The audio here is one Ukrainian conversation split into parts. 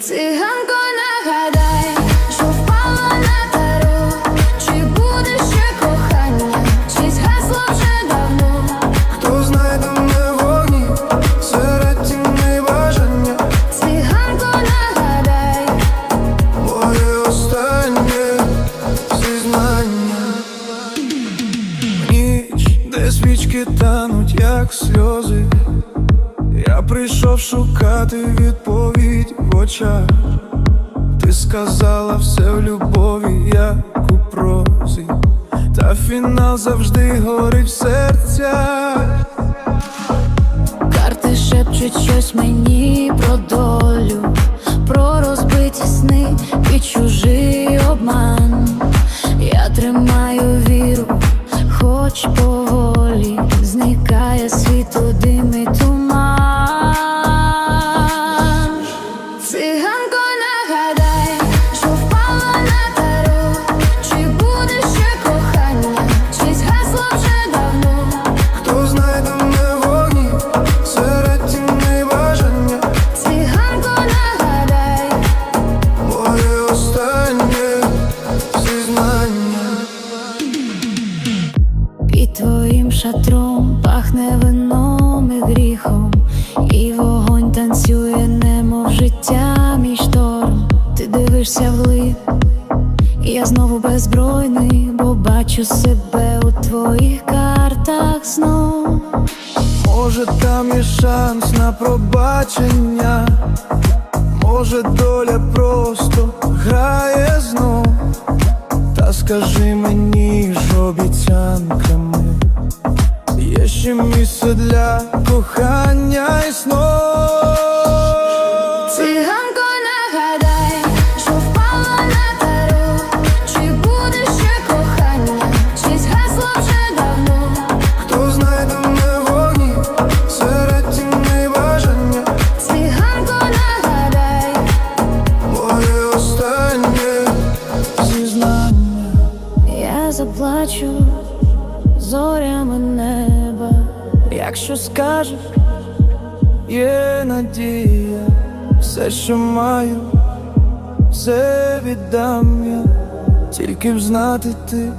Циганко, нагадай, що впала на таро, чи буде ще кохання, чи згасло вже давно. Хто знайде мене в вогні серед тіни бажання, Циганко, нагадай, моє останнє зізнання. Ніч, де свічки тануть, як сльози. Я прийшов шукати відповідь в очах. Ти сказала все в любові, як у прозі, та фінал завжди горить в серцях. карти шепчуть щось мені про долю, про розбиті сни і чужий обман. Я тримаю віру, хоч поволі пахне вином і гріхом, і вогонь танцює, немов життя мій шторм. Ти дивишся влив, і я знову беззбройний, бо бачу себе у твоїх картах знов. Може, там є шанс на пробачення, може, доля просто грає знов. Та скажи мені ж обіцянками, є ще місце для кохання і снов. Циганко, нагадай, що впала на таро, чи буде ще кохання, чи згасло вже давно. Хто знайде мене вогні серед тіни бажання, Циганко, нагадай, моє останнє зізнання. я заплачу зорями неба. Якщо скажеш, є надія, все, що маю, все віддам я, тільки б знати ти,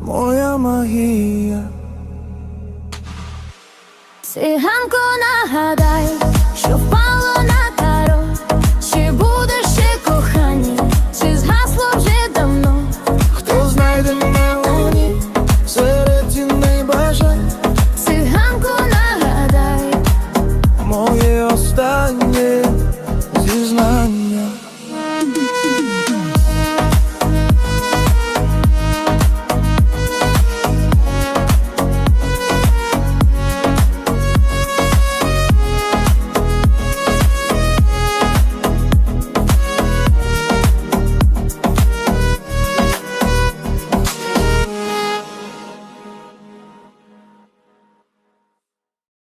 моя магія. Циганко, нагадай, що впала